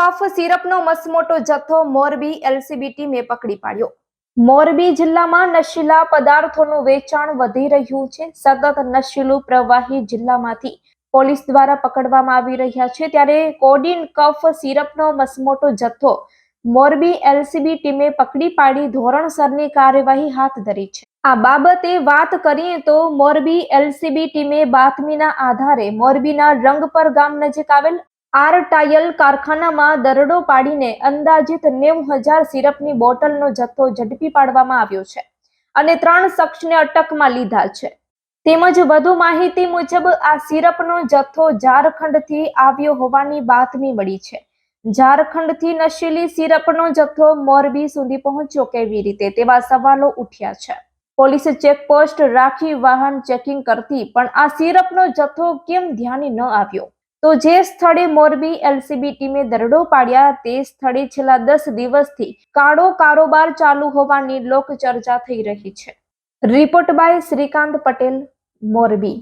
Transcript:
કફ, સિરપનો મસમોટો જથ્થો, મોરબી એલસીબી ટીમે પકડી પાડ્યો. મોરબી જિલ્લામાં નશીલા પદાર્થોનું વેચાણ વધી રહ્યું છે. સતત નશીલું પ્રવાહી જિલ્લામાંથી પોલીસ દ્વારા પકડવામાં આવી રહ્યા છે. ત્યારે કોડિન કફ, સિરપનો મસમોટો જથ્થો મોરબી એલસીબી ટીમે પકડી પાડી ધોરણસરની કાર્યવાહી હાથ ધરી છે. આ બાબતે વાત કરીએ તો મોરબી એલસીબી ટીમે બાતમીના આધારે મોરબીના રંગપર ગામ નજીક આવેલ આર ટાયલ કારખાનામાં દરોડો પાડીને અંદાજિત નેવું હજાર સિરપની બોટલનો જથ્થો ઝડપી પાડવામાં આવ્યો છે અને ત્રણ શખ્સને અટકમાં લીધા છે. તેમજ વધુ માહિતી મુજબ આ સિરપનો જથ્થો ઝારખંડથી આવ્યો હોવાની બાતમી મળી છે. ઝારખંડથી નશીલી સિરપનો જથ્થો મોરબી સુધી પહોંચ્યો કેવી રીતે તેવા સવાલો ઉઠ્યા છે. પોલીસે ચેકપોસ્ટ રાખી વાહન ચેકિંગ કરતી પણ આ સિરપનો જથ્થો કેમ ધ્યાને ન આવ્યો? તો જે સ્થળે મોરબી એલસીબી ટીમે દરડો પાડ્યા તે સ્થળે છેલ્લા દસ દિવસથી કાળો કારોબાર ચાલુ હોવાની લોકચર્ચા થઈ રહી છે. Report by Shrikant Patel, Morbi.